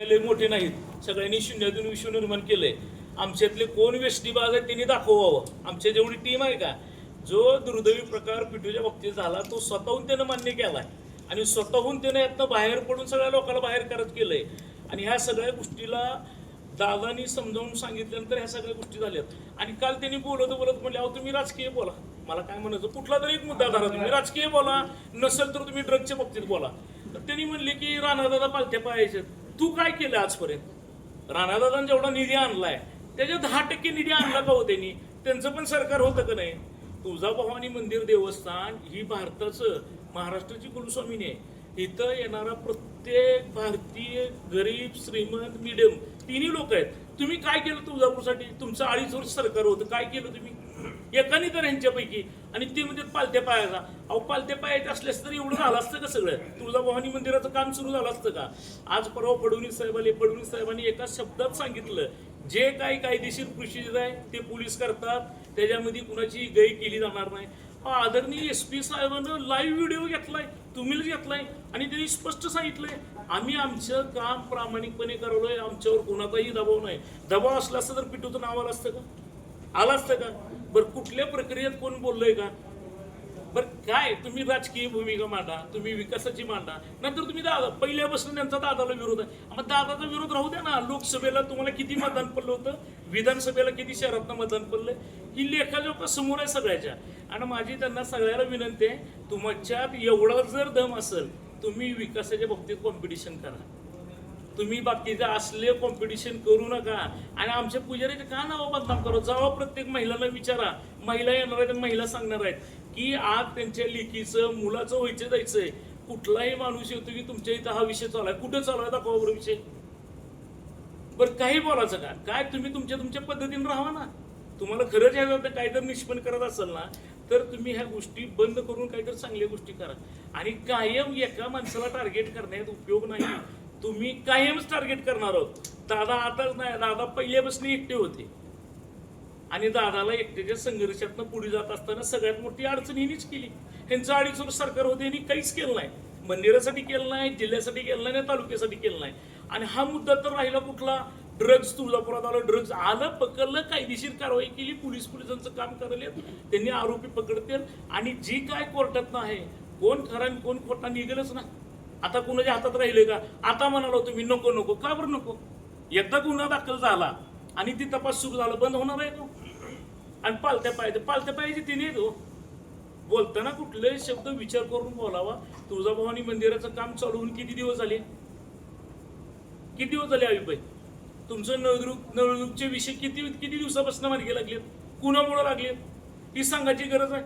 लय मोठे नाहीत. सगळ्यांनी शून्यातून विश्व निर्माण केलंय. आमच्यातले कोण वेष्टीबाज आहेत त्यांनी दाखवावं. आमच्या जेवढी टीम आहे का जो दुर्दैवी प्रकार पिठूच्या बाबतीत झाला तो स्वतःहून त्यानं मान्य केलाय. आणि स्वतःहून त्यानं यातनं बाहेर पडून सगळ्या लोकांना बाहेर करत केलंय. आणि ह्या सगळ्या गोष्टीला दादानी समजावून सांगितल्यानंतर ह्या सगळ्या गोष्टी झाल्यात. आणि काल त्यांनी बोलत बोलत म्हणले अहो तुम्ही राजकीय बोला. मला काय म्हणायचं कुठला तरी एक मुद्दा धरा तुम्ही. राजकीय बोला. नसेल तर तुम्ही ड्रगच्या बाबतीत बोला. तर त्यांनी म्हणले की राणादादा पालथ्या पाहायच्यात. तू काय केलं आजपर्यंत? राणादादांनी जेवढा निधी आणलाय त्याच्या दहा टक्के निधी आणला का हो त्यांनी? त्यांचं पण सरकार होतं का नाही? तुळजाभवानी मंदिर देवस्थान ही भारताचं महाराष्ट्राची कुलस्वामिनी आहे. इथं येणारा प्रत्येक भारतीय गरीब श्रीमंत मिडियम तिन्ही लोक आहेत. तुम्ही काय केलं तुळजापूरसाठी? तुमचं अडीच वर्ष सरकार होतं. काय केलं तुम्ही? एकाने तर ह्यांच्यापैकी आणि ते म्हणजे पालत्या पायाचा. अहो पालत्या पायाचे असल्यास तर एवढं झालं असतं का सगळं? तुळजाभवानी मंदिराचं काम सुरू झालं असतं का? आज परवा फडणवीस साहेब आले फडणवीस साहेबांनी एका शब्दात सांगितलं जे काही कायदेशीर प्रोसिजर आहे ते पोलीस करतात. त्याच्यामध्ये कुणाची गै केली जाणार नाही. आदरणीय एस पी साहेबानं लाईव्ह व्हिडिओ घेतलाय तुम्हीच घेतलाय आणि त्यांनी स्पष्ट सांगितलंय आम्ही आमचं काम प्रामाणिकपणे करवलंय आमच्यावर कोणाचाही दबाव नाही. दबाव असला असता तर पिटूचं नाव आलं असतं का? आला असतं का? बरं कुठल्या प्रक्रियेत कोण बोललंय का? बरं काय? तुम्ही राजकीय भूमिका मांडा तुम्ही विकासाची मांडा. नंतर तुम्ही दादा पहिल्यापासून त्यांचा दादाला विरोध आहे. मग दादाचा विरोध राहू द्या ना. लोकसभेला तुम्हाला किती मतदान पडलं होतं? विधानसभेला किती शहरातनं मतदान पडलं ही लेखाजोखा समोर आहे सगळ्याच्या. आणि माझी त्यांना सगळ्याला विनंती आहे तुमच्यात एवढा जर दम असेल तुम्ही विकासाच्या बाबतीत कॉम्पिटिशन करा. तुम्ही बाकीचे असले कॉम्पिटिशन करू नका. आणि आमच्या पुजारीचे का नावं बदनाम करू जावा प्रत्येक महिलांना विचारा. महिला येणार आहेत महिला सांगणार आहेत की आज त्यांच्या लेकीचं मुलाचं व्हायचं जायचंय. कुठलाही माणूस येतो की तुमच्या इथं हा विषय चालू आहे. कुठं चालू आहे? दाखवा बरं विषय. बरं काही बोलायचं का? काय तुम्ही तुमच्या तुमच्या पद्धतीने राहा ना. तुम्हाला खरंच ह्याचं काहीतरी निष्पन्न करत असाल ना तर तुम्ही ह्या गोष्टी बंद करून काहीतरी चांगल्या गोष्टी करा. आणि कायम एका माणसाला टार्गेट करण्यात उपयोग नाही. तुम्ही कायमच टार्गेट करणार आहोत. दादा आताच नाही दादा पहिल्यापासून एकटे होते. आणि दादाला एकट्याच्या संघर्षातनं पुढे जात असताना सगळ्यात मोठी अडचण हिनीच केली. ह्यांचं अडीच वर्ष सरकार होते यांनी काहीच केलं नाही. मंदिरासाठी केलं नाही जिल्ह्यासाठी केलं नाही तालुक्यासाठी केलं नाही. आणि हा मुद्दा तर राहिला कुठला? ड्रग्ज तुळजापुरात आलं ड्रग्ज आलं पकडलं कायदेशीर कारवाई केली पोलीस पोलिसांचं काम करायला त्यांनी आरोपी पकडतील. आणि जी काय कोर्टात आहे कोण खरा आणि कोण खोटा निघेलच ना आता कुणाच्या हातात राहिले का? आता म्हणालो तुम्ही नको नको. का बरं नको? एकदा गुन्हा दाखल झाला आणि ती तपास सुरू झाला बंद होणार आहे तो. आणि पालत्या पाहिजे पालत्या पाहिजे तिने तो बोलताना कुठले शब्द विचार करून बोलावा. तुळजाभवानी मंदिराचं काम चालू होऊन किती दिवस झाले? किती दिवस झाले आयुबाई तुमचं नळदुर्ग नळदुर्गचे विषय किती किती दिवसापासून मार्गी लागलेत? कुणामुळे लागलेत? ही सांगायची गरज आहे?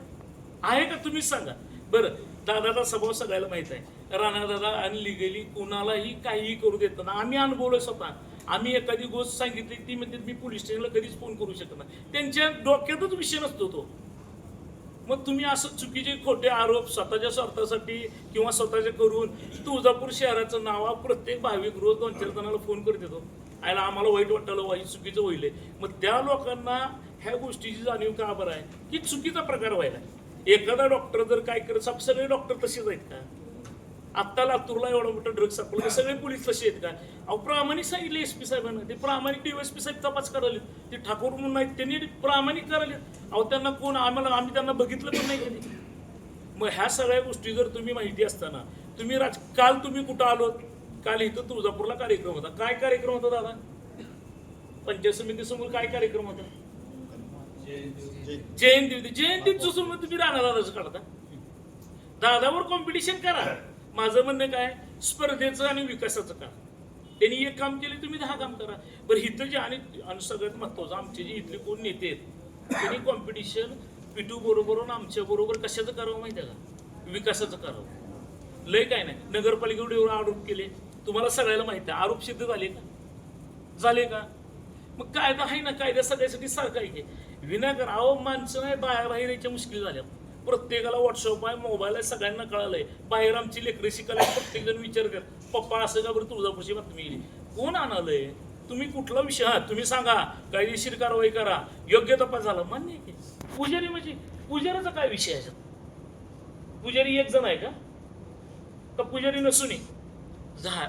आहे का? तुम्हीच सांगा. बरं दादाचा स्वभाव सगळ्याला माहीत आहे. राणा दादा आणि लिगली कुणालाही काहीही करू देत नाही. आम्ही अनुभवलं स्वतः. आम्ही एखादी गोष्ट सांगितली ती म्हणते मी पोलीस स्टेशनला कधीच फोन करू शकत नाही. त्यांच्या डोक्यातच विषय नसतो तो. मग तुम्ही असं चुकीचे खोटे आरोप स्वतःच्या स्वार्थासाठी किंवा स्वतःच्या करून तुळजापूर शहराचं नाव प्रत्येक भाविक रोज दोन चार जणांना फोन करत येतो. आयला आम्हाला वाईट वाटलं वाईट चुकीचं होईल मग त्या लोकांना ह्या गोष्टीची जाणीव का बरं आहे? की चुकीचा प्रकार व्हायला एखादा डॉक्टर जर काय करत सगळे डॉक्टर तसेच आहेत का? आत्ता लातूरला एवढा मोठा ड्रग सापडला सगळे पोलीस तसे आहेत का? अहो प्रामाणिक सांगितले एस पी साहेबांना. ते प्रामाणिक डीएसपी साहेब तपास करायले ते ठाकूर म्हणून आहेत त्यांनी प्रामाणिक करायले अहो त्यांना कोण आम्हाला आम्ही त्यांना बघितलं पण नाही कधी. मग ह्या सगळ्या गोष्टी जर तुम्ही माहिती असताना तुम्ही राज काल तुम्ही कुठं आलोत काल इथं तुळजापूरला कार्यक्रम होता. काय कार्यक्रम होता दादा? पंचायत समितीसमोर काय कार्यक्रम होता? जयंती होती. जयंतीत समोर तुम्ही राणा दादाच काढता. दादावर कॉम्पिटिशन करा. माझं म्हणणं काय? स्पर्धेचं आणि विकासाचं काम. त्यांनी एक काम केले तुम्ही दहा काम करा. बरं इथं जे आणि आणि सगळ्यात महत्वाचं आमचे जे इथले कोण नेते आहेत त्यांनी कॉम्पिटिशन पिटू बरोबर आणि आमच्या बरोबर कशाचं करावं माहिती आहे का? विकासाचं करावं. लय काय नाही. नगरपालिकेवर एवढे आरोप केले. तुम्हाला सगळ्याला माहिती आहे. आरोप सिद्ध झाले का? झाले का? मग कायदा आहे ना कायदा सगळ्यासाठी सारखा आहे. की विनाकारण अहो माणसं नाही बाहेर बाहेर यायच्या मुश्किल झाल्या. प्रत्येकाला व्हॉट्सअप आहे मोबाईल आहे सगळ्यांना कळालंय. बाहेर आमची लेकरी शिकायला प्रत्येक जण कर पप्पा असं का बरं तुळजापूरची बातमी इली कोण आणलंय? तुम्ही कुठला विषय आहात? तुम्ही सांगा. कायदेशीर कारवाई करा. योग्य तपास झाला. मान्य आहे की? पुजारी म्हणजे पुजारीचा काय विषय आहे पुजारी एक जण आहे का? का पुजारी नसून झा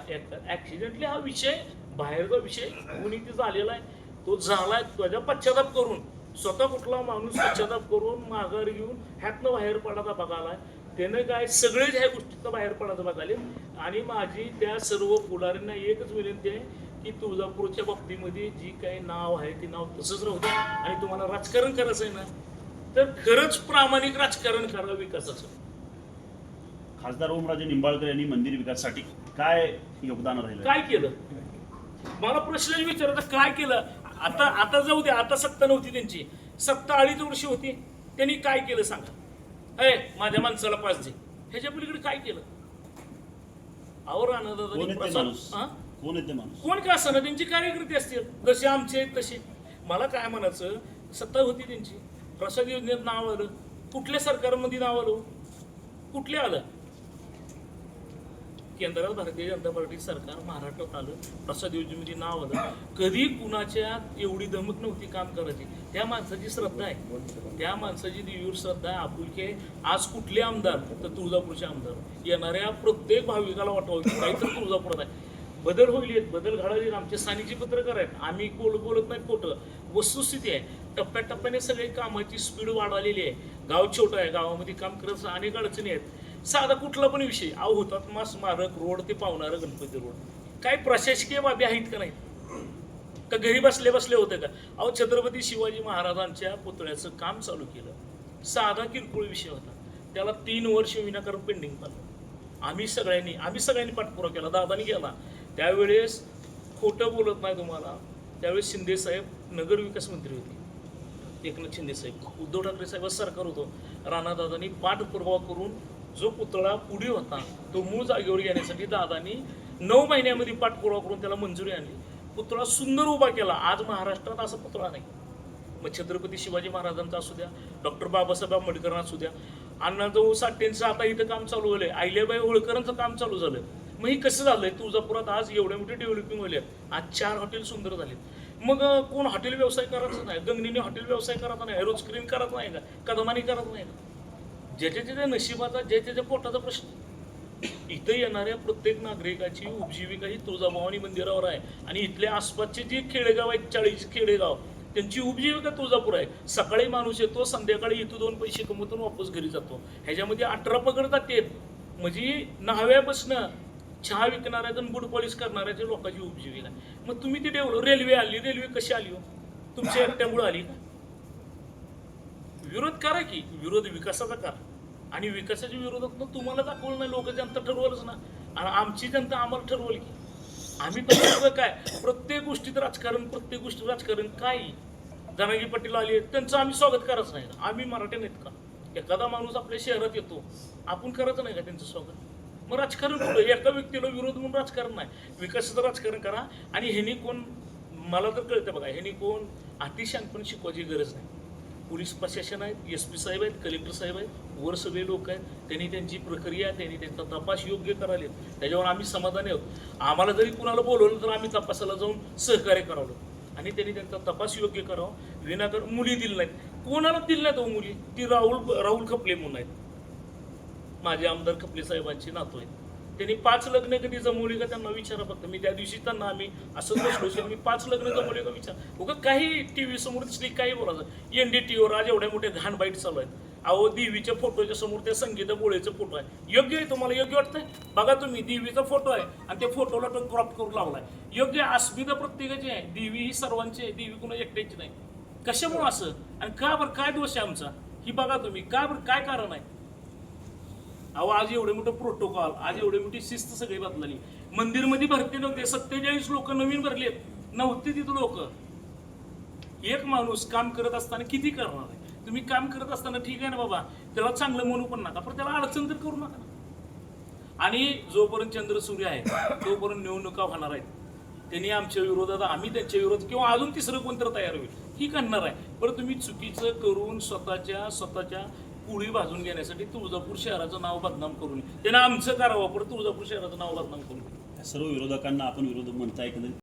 ऍक्सिडेंटली हा विषय बाहेरचा विषय कोणी ते झालेला आहे तो झालाय त्याचा पश्चाताप करून. स्वतः कुठला माणूस पश्चाताप करून माघार घेऊन ह्यातनं बाहेर पडायचा बघायला त्यानं काय सगळेच ह्या गोष्टीतनं बाहेर पडायचं बघाले. आणि माझी त्या सर्व पुढाऱ्यांना एकच विनंती आहे की तुळजापूरच्या बाबतीमध्ये जी काही नाव आहे ते नाव तसंच राहू द्या. आणि तुम्हाला राजकारण करायचं आहे ना तर खरंच प्रामाणिक राजकारण करा विकासाचं. खासदार ओमराजे निंबाळकर यांनी मंदिर विकासासाठी काय योगदान राहिलं? काय केलं? मला प्रश्न विचारायचा काय केलं? आता आता जाऊ दे आता सत्ता नव्हती त्यांची. सत्ता अडीच वर्षी होती. त्यांनी काय केलं सांगा? अय माझ्या माणसाला पाच दे. ह्याच्या पलीकडे काय केलं? माणूस? कोण का असं त्यांचे कार्यकर्ते असतील. जसे आमचे आहेत तसे. मला काय म्हणायचं? सत्ता होती त्यांची. प्रसाद योजनेत नाव आलं. कुठल्या सरकारमध्ये नाव आलं? कुठले आलं? केंद्रात भारतीय जनता पार्टी सरकार महाराष्ट्रात आलं. प्रसाद योजनेची नाव आलं. कधी कुणाच्या एवढी दमक नव्हती काम करायची? त्या माणसाची श्रद्धा आहे. त्या माणसाची देवीवर श्रद्धा आहे. आपुलकी आहे आज कुठले आमदार? तर तुळजापूरचे आमदार. येणाऱ्या प्रत्येक भाविकाला वाटावं काहीतरी तुळजापुरात आहे. बदल होईल बदल घडवले. आमचे स्थानिकचे पत्रकार आहेत आम्ही कोल बोलत नाही खोटं. वस्तुस्थिती आहे. टप्प्याटप्प्याने सगळे कामाची स्पीड वाढवलेली आहे. गाव छोटं आहे. गावामध्ये काम करत अनेक अडचणी आहेत. साधा कुठला पण विषय. अहो होतात मा स्मारक रोड ते पावणारं गणपती रोड. काय प्रशासकीय बाबी आहेत का नाही का घरी बसले बसले होते का? अहो छत्रपती शिवाजी महाराजांच्या पुतळ्याचं काम चालू केलं. साधा किरकोळ विषय होता. त्याला तीन वर्ष विनाकारण पेंडिंग पाहिलं. आम्ही सगळ्यांनी आम्ही सगळ्यांनी पाठपुरावा केला. दादानी गेला त्यावेळेस खोटं बोलत नाही तुम्हाला. त्यावेळेस शिंदेसाहेब नगरविकास नगर विकास मंत्री होते. एकनाथ शिंदे साहेब उद्धव ठाकरे साहेब सरकार होतं राणादादांनी पाठपुरावा करून जो पुतळा पुढे होता तो मूळ जागेवर घेण्यासाठी दादानी नऊ महिन्यामध्ये पाठपुरावा करून त्याला मंजुरी आणली. पुतळा सुंदर उभा केला. आज महाराष्ट्रात असा पुतळा नाही. मग छत्रपती शिवाजी महाराजांचा असू द्या डॉक्टर बाबासाहेब आंबेडकरांना असू द्या. अण्णाजवळ साठेंचं आता इथं काम चालू झालंय. अहिल्याबाई होळकरांचं काम चालू झालं मग हे कसं झालंय? तुळजापुरात आज एवढे मोठे डेव्हलपिंग झाले आज चार हॉटेल सुंदर झालेत. मग कोण हॉटेल व्यवसाय करायचं नाही? गंगनीने हॉटेल व्यवसाय करायचा नाही. एरोस्क्रीन करत नाही का? कदमानी करत नाही का? ज्याच्या ज्याच्या नशिबाचा ज्याच्या ज्याच्या पोटाचा प्रश्न. इथं येणाऱ्या प्रत्येक नागरिकाची उपजीविका ही तुळजाभवानी मंदिरावर आहे. आणि इथल्या आसपासचे जे खेडेगाव आहेत चाळीस खेडेगाव त्यांची उपजीविका तुळजापूर आहे. सकाळी माणूस येतो संध्याकाळी इथं दोन पैसे कमवतो वापस घरी जातो. ह्याच्यामध्ये अठरा पकडतात ते. म्हणजे न्हाव्यापासनं बसणं चहा विकणाऱ्या जण बुड पॉलिश करणाऱ्याच्या लोकांची उपजीविका. आहे. मग तुम्ही ती डेव्हलप रेल्वे आली रेल्वे कशी आली हो? तुमच्या एकट्यामुळे आली का? विरोध करा की विरोध विकासाचा करा. आणि विकासाच्या विरोधात मग तुम्हाला दाखवलं नाही लोक जनता ठरवलंच ना. आणि आमची जनता आम्हाला ठरवली की. आम्ही तर काय प्रत्येक गोष्टीत राजकारण प्रत्येक गोष्टीत राजकारण काय? जनागी पाटील आले त्यांचं आम्ही स्वागत करायचं नाही आम्ही मराठी नाहीत का? एखादा माणूस आपल्या शहरात येतो आपण करायचं नाही का त्यांचं स्वागत? मग राजकारण कुठं? एका व्यक्तीला विरोध म्हणून राजकारण नाही. विकासाचं राजकारण करा. आणि ह्यानी कोण मला तर कळतं बघा ह्यानी कोण अतिशहाणपण शिकवायची गरज नाही. पोलीस प्रशासन आहेत एस पी साहेब आहेत कलेक्टर साहेब आहेत वर सगळे लोक आहेत. त्यांनी त्यांची प्रक्रिया त्यांनी त्यांचा तपास योग्य कराले त्याच्यावर आम्ही समाधानी आहोत. आम्हाला जरी कुणाला बोलवलं तर आम्ही तपासाला जाऊन सहकार्य करावं आणि त्यांनी त्यांचा तपास योग्य करावा. विनाकर मुली दिल्या नाहीत. कोणाला दिल्या नाहीत हो मुली? ती राहुल राहुल खपले म्हणून आहेत. माझे आमदार खपले साहेबांचे नातू आहेत. त्यांनी पाच लग्न कधी जमवली का त्यांना विचारा फक्त. मी त्या दिवशी त्यांना आम्ही असं बसलो मी पाच लग्न जमवले का विचार. उगा काही टी व्ही समोर दिसली काही बोलायचं. एन डी टी व्हीवर आज एवढ्या मोठे घाण बाईट चालू आहेत. अहो देवीच्या फोटोच्या समोर त्या संगीता बोळेचा फोटो आहे. योग्य आहे तुम्हाला? योग्य वाटतंय? बघा तुम्ही देवीचा फोटो आहे आणि त्या फोटोला तो क्रॉप करून लावलाय. योग्य अस्मिता प्रत्येकाची आहे. देवी ही सर्वांची आहे. देवी कुणा एकट्याची नाही. कशामुळे असं? आणि का बरं? काय दोष आहे आमचा? ही बघा तुम्ही. का बरं? काय कारण आहे? अहो आज एवढे मोठं प्रोटोकॉल आज एवढी मोठी शिस्त सगळी बदलली. मंदिरमध्ये भरती नव्हते सत्तेचाळीस लोक नवीन भरलेत. नव्हते तिथं लोक. एक माणूस काम करत असताना किती करणार आहे? तुम्ही काम करत असताना ठीक आहे ना बाबा त्याला चांगलं म्हणू पण नका पण त्याला अडचण तर करू नका आणि जोपर्यंत चंद्र सूर्य आहे तोपर्यंत निवडणुका होणार आहेत. त्यांनी आमच्या विरोधात आम्ही त्यांच्या विरोधात किंवा अजून तिसरं कोणतं तयार होईल ही करणार आहे. पण तुम्ही चुकीचं करून स्वतःच्या स्वतःच्या पुळी भाजून घेण्यासाठी तुळजापूर शहराचं नाव बदनाम करून. त्यानं आमचं करावं पण तुळजापूर शहराचं नाव बदनाम करून. सर्व विरोधकांना आपण विरोध म्हणताय की